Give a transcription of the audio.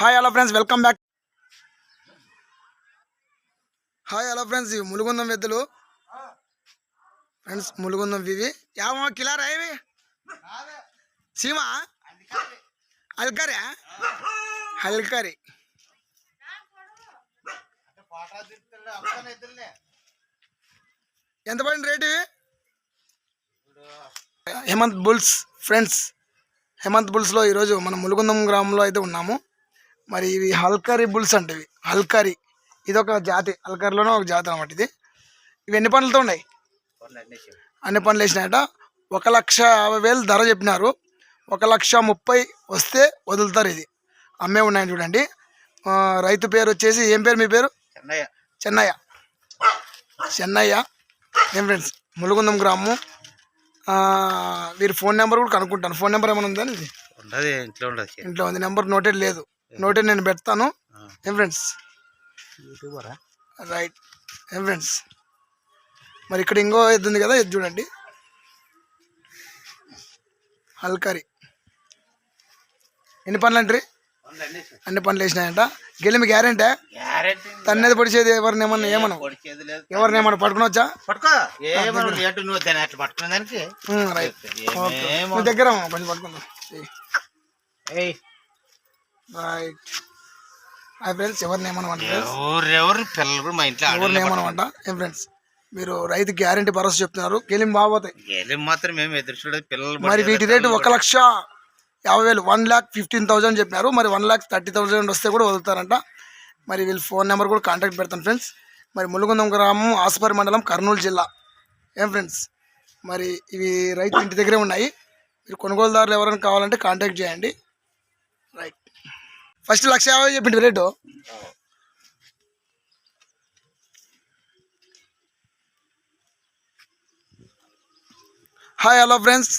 Hi hello friends welcome back hi hello friends ఇవి ములుగుందం ఎద్దులు friends ములుగుందం ఇవి యావో కిలారా ఇవి? సీమా? అల్కరే? హల్కరి ఎంత పడింది రేట్ ఇవి? హేమంత్ బుల్స్ ఫ్రెండ్స్ హేమంత్ బుల్స్లో ఈరోజు మనం ములుగుందం గ్రామంలో అయితే ఉన్నాము. మరి ఇవి హల్కరీ బుల్స్ అంటే ఇవి హల్కరీ. ఇది ఒక జాతి. హల్కరీలోనే ఒక జాతి అనమాట ఇది. ఇవి ఎన్ని పనులతో ఉన్నాయి? అన్ని పనులు వేసినాయట. ఒక లక్ష యాభై వేలు ధర చెప్పినారు. ఒక లక్ష ముప్పై వస్తే వదులుతారు ఇది. అమ్మే ఉన్నాయి చూడండి. రైతు పేరు వచ్చేసి ఏం పేరు మీ పేరు? చెన్నయ్య. చెన్నయ్య. చెన్నయ్య. ఏం ఫ్రెండ్స్ ములుగుందం గ్రామం ఆ, వీరి ఫోన్ నెంబర్ కూడా కనుక్కుంటాను. ఫోన్ నెంబర్ ఏమైనా ఉందా ఇది ఇంట్లో ఉంది. నెంబర్ నోటెడ్ లేదు. నోటెడ్ నేను పెడతాను. ఏం ఫ్రెండ్స్? యూట్యూబరా? రైట్. ఏం ఫ్రెండ్స్? మరి ఇక్కడ ఇంకో ఎద్దు ఉంది కదా ఇది చూడండి. హల్కరీ ఎన్ని పనులు అంటారు? అన్ని పనులు వేసినాయంట గెలిమి గ్యారెంటీ? తన్నేది పొడిచేది ఎవరిని ఏమన్నా ఏమన్నా ఎవరిని ఏమన్నా పట్టుకునొచ్చా? పట్టుకో. దగ్గర. కొంచెం పట్టుకుందాం. రైట్ హాయ్ ఫ్రెండ్స్ ఎవరిని ఎవరెవరు పిల్లలు కూడా మా ఇంట్లో ఎవరిని ఏమన్నా ఏం ఫ్రెండ్స్ మీరు రైతు గ్యారెంటీ భరోసా చెప్తున్నారు. గెలిం మాత్రం మేము ఎదురు చూడదు. పిల్లలు మరి వీటి రేటు ఒక లక్ష యాభై వేలు వన్ ల్యాక్ ఫిఫ్టీన్ థౌజండ్ చెప్పినారు. మరి వన్ ల్యాక్ థర్టీ థౌజండ్ వస్తే కూడా వదులుతారంట. మరి వీళ్ళ ఫోన్ నెంబర్ కూడా కాంటాక్ట్ పెడతాను ఫ్రెండ్స్ మరి ములుగుందం గ్రామం ఆసుపరి మండలం కర్నూలు జిల్లా. ఏం ఫ్రెండ్స్ మరి ఇవి రైతు ఇంటి దగ్గరే ఉన్నాయి. మీరు కొనుగోలుదారులు ఎవరైనా కావాలంటే కాంటాక్ట్ చేయండి. రైట్ ఫస్ట్ లక్ష యాభై చెప్పింది రేటు. Hi hello friends